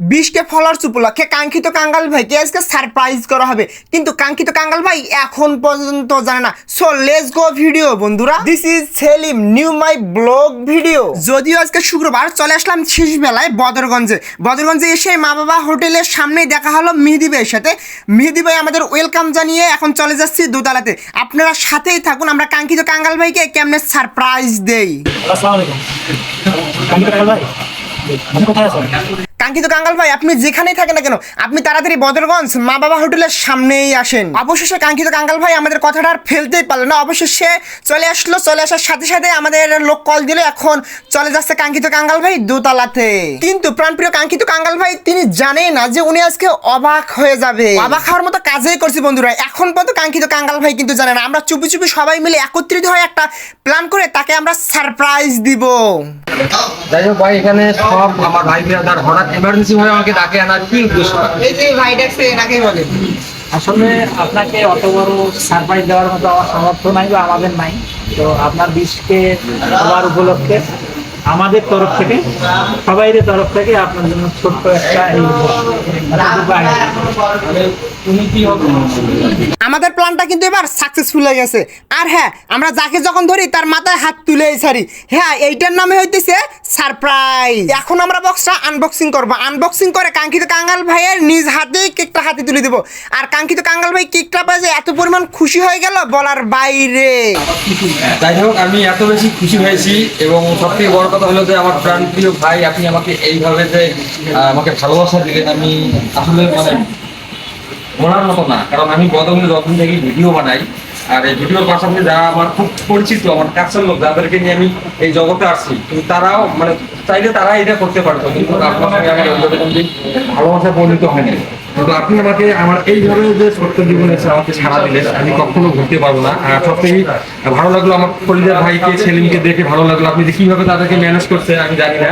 বিশকে followers উপলক্ষে কাঙ্ক্ষিত কাঙ্গাল ভাইকে আজকে সারপ্রাইজ করা হবে। কিন্তু কাঙ্ক্ষিত কাঙ্গাল ভাই এখন পর্যন্ত জানে না। সো লেটস গো ভিডিও বন্ধুরা। This is Selim new my blog video যদিও আজকে শুক্রবার চলে আসলাম শেষ বেলায় বদরগঞ্জে। বদরগঞ্জে এসে মা বাবা হোটেলের সামনেই দেখা হলো মেহেদি ভাইয়ের সাথে। মেহেদি ভাই আমাদের ওয়েলকাম জানিয়ে এখন চলে যাচ্ছি দোতলাতে। আপনারা সাথেই থাকুন, আমরা কাঙ্ক্ষিত কাঙ্গাল ভাইকে কেমনে সারপ্রাইজ দেই? কাঙ্ক্ষিত কাঙ্গাল ভাই, আপনি যেখানেই থাকেন না কেন, আপনি তাড়াতাড়ি বদরগঞ্জ মা বাবা হোটেলের সামনেই আসেন। অবশেষে কাঙ্ক্ষিত কাঙ্গাল ভাই আমাদের কথাটা আর ফেলতেই পারল না। অবশেষে চলে আসলো, চলে আসার সাথে সাথে আমাদের লোক কল দিল, এখন চলে যাচ্ছে কাঙ্ক্ষিত কাঙ্গাল ভাই দোতলাতে। কিন্তু প্রাণপ্রিয় কাঙ্ক্ষিত কাঙ্গাল ভাই, তিনি জানেই না যে উনি আজকে অবাক হয়ে যাবে। অবাক হওয়ার মতো কাজই করছি বন্ধুরা। এখন পর্যন্ত কাঙ্ক্ষিত কাঙ্গাল ভাই কিন্তু জানে না। আমরা চুপি চুপি সবাই মিলে একত্রিত হয়ে একটা প্ল্যান করে তাকে আমরা সারপ্রাইজ দিব। যাই হোক ভাই, এখানে সব আমার ভাই বিরাদার হঠাৎ এমার্জেন্সি ভাবে আমাকে ডাকে আনার কি উদ্দেশ্য? এই যে ভাই ডাকছে এনাকে বলে। আসলে আপনাকে অত বড় সারপ্রাইজ দেওয়ার মতো আমার সামর্থ্য নাই বা আমাদের নাই। তো আপনার বিষকে দেওয়ার উপলক্ষে আমাদের তরফ থেকে সবাইয়ের তরফ থেকে আপনার জন্য ছোট্ট একটা আমাদের প্ল্যানটা কিন্তু এবার সাকসেসফুল হয়ে গেছে। আর হ্যাঁ আমরা যাকে যখন ধরি, তার মাথায় হাত তুলে ছাড়ি হ্যাঁ এইটার নামে হইতেছে সারপ্রাইজ এখন আমরা বক্সটা আনবক্সিং করব। আনবক্সিং করে কাঙ্ক্ষিত কাঙ্গাল ভাইয়ের নিজ হাতেই কেকটা হাতে তুলে দেবো। আর কাঙ্ক্ষিত কাঙ্গাল ভাই কেকটা পায় যে এত পরিমাণ খুশি হয়ে গেল বলার বাইরে। যাই হোক, আমি এত বেশি খুশি হয়েছি এবং সব থেকে বড় কথা হলো যে আমার প্রাণ প্রিয় ভাই, আপনি আমাকে এইভাবে যে আমাকে ভালোবাসা দিলেন, আমি আসলে মানে বলার মতো না, কারণ আমি বদলে যখন থেকে ভিডিও বানাই, আর এই ভিডিওর পাশাপাশি যারা আমার খুব পরিচিত, আমার কাছের লোক, যাদেরকে নিয়ে আমি এই জগতে আসছি, কিন্তু তারাও মানে চাইলে তারা এটা করতে পারতো, কিন্তু আপনার সঙ্গে আমার ভালোবাসা পরিণত হয়নি। কিন্তু আপনি আমাকে আমার এইভাবে যে ছোট্ট জীবনে আমাকে ছাড়া দিলেন, আমি কখনো ভুলতে পারব না। আর সব থেকে ভালো লাগল আমার পরিবার ভাইকে, সেলিমকে দেখে ভালো লাগল। আপনি যে কীভাবে তাদেরকে ম্যানেজ করছে, আমি জানি না।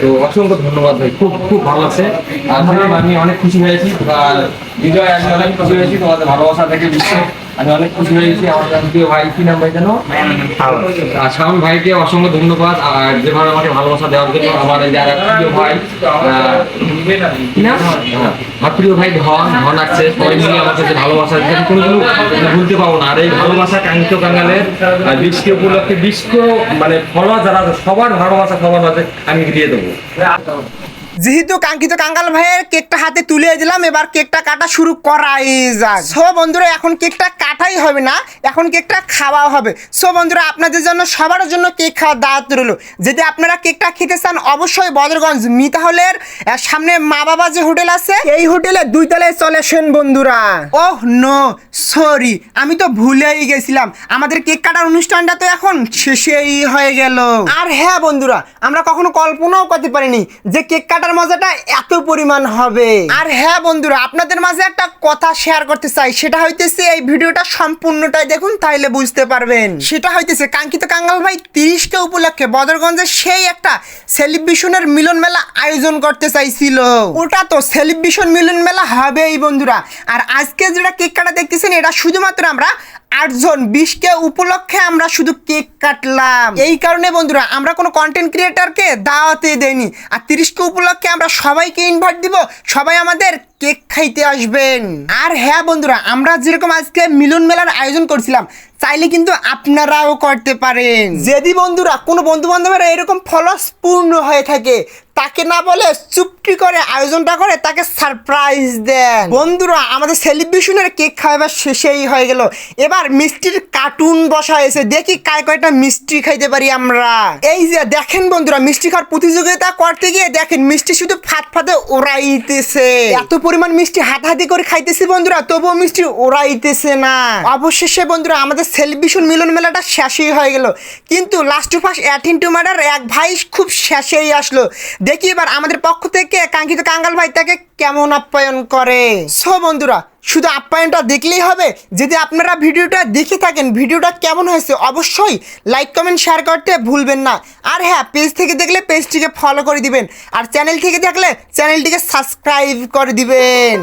তো অসংখ্য ধন্যবাদ ভাই, খুব খুব ভালো আছে আর আমি অনেক খুশি হয়েছি। আর বিজয় আমি অনেক খুশি হয়েছি তোমাদের ভালোবাসা বিশ্বে আমি অনেক খুশি হয়েছি আমার প্রিয় ভাই কি নাম ভাই জানো আর শাওন ভাইকে অসংখ্য ধন্যবাদ। আর যেভাবে আমাকে ভালোবাসা দেওয়ার জন্য আমার এই যারা প্রিয় ভাই? হ্যাঁ, আমার প্রিয় ভাই ধন ধন আছে সবাই মিলে ভালোবাসা দিচ্ছে কোনোদিনও ভুলতে পারব না। আর এই ভালোবাসা কাঙ্ক্ষিত কাঙ্গালের বৃষ্টি উপলক্ষে বিশ্ব মানে ফলোয়ার যারা সবার ভালোবাসা সবার মাঝে আমি দিয়ে দেবো। যেহেতু কাঙ্ক্ষিত কাঙ্গাল ভাইয়ের কেকটা হাতে তুলে দিলাম, এবার কেকটা কাটা শুরু করাই যাক। সো বন্ধুরা, এখন কেকটা কাটাই হবে না, এখন কেকটা খাওয়া হবে। সো বন্ধুরা, আপনাদের জন্য সবার জন্য কেক খাওয়ার দাওয়াত রইল। যদি আপনারা কেকটা খেতে চান, অবশ্যই বদরগঞ্জ মিতা হলের সামনে মা বাবা যে হোটেল আছে, এই হোটেলে দুই তলায় চলে আসেন বন্ধুরা। ওহ, নো, সরি, আমি তো ভুলেই গেছিলাম। আমাদের কেক কাটার অনুষ্ঠানটা তো এখন শেষেই হয়ে গেল। আর হ্যাঁ বন্ধুরা, আমরা কখনো কল্পনাও করতে পারিনি যে কেক কাটার মজাটা এত পরিমাণ হবে। আর হ্যাঁ বন্ধুরা, আপনাদের মাঝে একটা কথা শেয়ার করতে চাই। সেটা হইতেছে এই ভিডিওটা সম্পূর্ণটাই দেখুন, তাইলে বুঝতে পারবেন। সেটা হইতেছে, কাঙ্ক্ষিত কাঙ্গাল ভাই তিরিশকে উপলক্ষে বদরগঞ্জে সেই একটা সেলিব্রেশনের মিলন মেলা আয়োজন করতে চাইছিল। ওটা তো সেলিব্রেশন মিলন মেলা হবেই বন্ধুরা। আর আজকে যেটা কেক কাটা দেখতেছেন, এটা শুধুমাত্র আমরা আটজন, বিশকে উপলক্ষে আমরা শুধু কেক কাটলাম। এই কারণে বন্ধুরা, আমরা কোনো কন্টেন্ট ক্রিয়েটারকে দাওয়াতে দেয়নি আর তিরিশকে উপলক্ষে আমরা সবাইকে ইনভাইট দিব। সবাই আমাদের কেক খাইতে আসবেন। আর হ্যাঁ বন্ধুরা আমরা যেরকম আজকে মিলন মেলার আয়োজন করছিলাম চাইলে কিন্তু আপনারাও করতে পারেন। যদি বন্ধুরা কোনো বন্ধু বান্ধবেরা এরকম ফলস পূর্ণ হয়ে থাকে তাকে না বলে চুপটি করে আয়োজনটা করে তাকে সারপ্রাইজ দেন। বন্ধুরা আমাদের সেলিব্রেশনের কেক খাওয়াবার শেষেই হয়ে গেল। এবার মিষ্টির কার্টুন বসা হয়েছে দেখি কায় কয়টা মিষ্টি খাইতে পারি আমরা। এই যে দেখেন বন্ধুরা মিষ্টি খাওয়ার প্রতিযোগিতা করতে গিয়ে দেখেন মিষ্টি শুধু ফাত ফাতে ওরাইতেছে এত পরিমাণ মিষ্টি হাতাহাতি করে খাইতেছি বন্ধুরা, তবুও মিষ্টি ওড়াইতেছে না। অবশেষে বন্ধুরা, আমাদের সেলিব্রেশন মিলন মেলাটা শেষই হয়ে গেল। কিন্তু last to first eighteen to matter এক ভাই খুব শেষেই আসলো। দেখি এবার আমাদের পক্ষ থেকে কাঙ্ক্ষিত কাঙ্গাল ভাই তাকে কেমন আপ্যায়ন করে। সো বন্ধুরা শুধু আপ্যায়নটা দেখলেই হবে। যদি আপনারা ভিডিওটা দেখে থাকেন, ভিডিওটা কেমন হয়েছে অবশ্যই লাইক কমেন্ট শেয়ার করতে ভুলবেন না। আর হ্যাঁ পেজ থেকে দেখলে পেজটিকে ফলো করে দিবেন। আর চ্যানেল থেকে দেখলে চ্যানেলটিকে সাবস্ক্রাইব করে দিবেন।